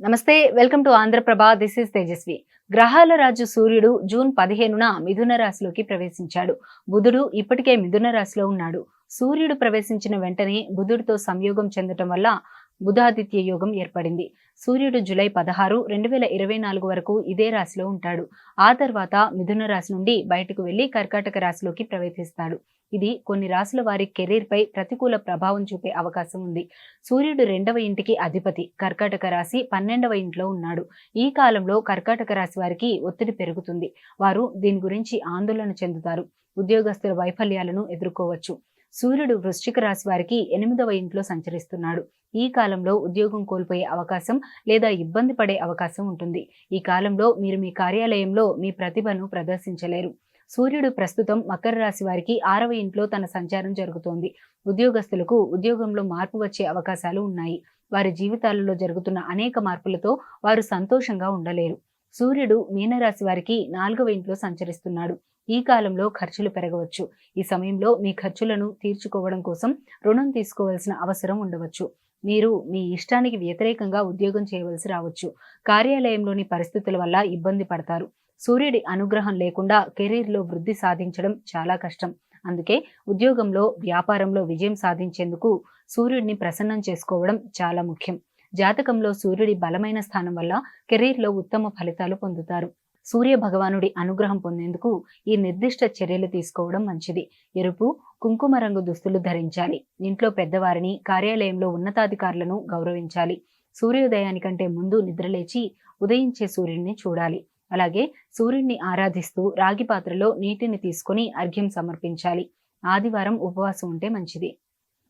నమస్తే welcome to Andhraprabha. This is Tejaswi. గ్రహాల రాజు సూర్యుడు జూన్ పదిహేనున మిథున రాశిలోకి ప్రవేశించాడు. బుధుడు ఇప్పటికే మిథున రాశిలో ఉన్నాడు. సూర్యుడు ప్రవేశించిన వెంటనే బుధుడితో సంయోగం చెందటం వల్ల బుధాదిత్య యోగం ఏర్పడింది. సూర్యుడు జూలై పదహారు రెండు వేల ఇరవై నాలుగు వరకు ఇదే రాశిలో ఉంటాడు. ఆ తర్వాత మిథున రాశి నుండి బయటకు వెళ్ళి కర్కాటక రాశిలోకి ప్రవేశిస్తాడు. ఇది కొన్ని రాసుల వారి కెరీర్ పై ప్రతికూల ప్రభావం చూపే అవకాశం ఉంది. సూర్యుడు రెండవ ఇంటికి అధిపతి కర్కాటక రాశి పన్నెండవ ఇంట్లో ఉన్నాడు. ఈ కాలంలో కర్కాటక రాశి వారికి ఒత్తిడి పెరుగుతుంది. వారు దీని గురించి ఆందోళన చెందుతారు. ఉద్యోగస్తుల వైఫల్యాలను ఎదుర్కోవచ్చు. సూర్యుడు వృశ్చిక రాశి వారికి ఎనిమిదవ ఇంట్లో సంచరిస్తున్నాడు. ఈ కాలంలో ఉద్యోగం కోల్పోయే అవకాశం లేదా ఇబ్బంది పడే అవకాశం ఉంటుంది. ఈ కాలంలో మీరు మీ కార్యాలయంలో మీ ప్రతిభను ప్రదర్శించలేరు. సూర్యుడు ప్రస్తుతం మకర రాశి వారికి ఆరవ ఇంట్లో తన సంచారం జరుగుతోంది. ఉద్యోగస్తులకు ఉద్యోగంలో మార్పు వచ్చే అవకాశాలు ఉన్నాయి. వారి జీవితాలలో జరుగుతున్న అనేక మార్పులతో వారు సంతోషంగా ఉండలేరు. సూర్యుడు మీనరాశి వారికి నాలుగవ ఇంట్లో సంచరిస్తున్నాడు. ఈ కాలంలో ఖర్చులు పెరగవచ్చు. ఈ సమయంలో మీ ఖర్చులను తీర్చుకోవడం కోసం రుణం తీసుకోవాల్సిన అవసరం ఉండవచ్చు. మీరు మీ ఇష్టానికి వ్యతిరేకంగా ఉద్యోగం చేయవలసి రావచ్చు. కార్యాలయంలోని పరిస్థితుల వల్ల ఇబ్బంది పడతారు. సూర్యుడి అనుగ్రహం లేకుండా కెరీర్లో వృద్ధి సాధించడం చాలా కష్టం. అందుకే ఉద్యోగంలో వ్యాపారంలో విజయం సాధించేందుకు సూర్యుడిని ప్రసన్నం చేసుకోవడం చాలా ముఖ్యం. జాతకంలో సూర్యుడి బలమైన స్థానం వల్ల కెరీర్లో ఉత్తమ ఫలితాలు పొందుతారు. సూర్య భగవానుడి అనుగ్రహం పొందేందుకు ఈ నిర్దిష్ట చర్యలు తీసుకోవడం మంచిది. ఎరుపు కుంకుమ రంగు దుస్తులు ధరించాలి. ఇంట్లో పెద్దవారిని కార్యాలయంలో ఉన్నతాధికారులను గౌరవించాలి. సూర్యోదయానికంటే ముందు నిద్రలేచి ఉదయించే సూర్యుడిని చూడాలి. అలాగే సూర్యుడిని ఆరాధిస్తూ రాగి పాత్రలో నీటిని తీసుకొని అర్ఘ్యం సమర్పించాలి. ఆదివారం ఉపవాసం ఉంటే మంచిది.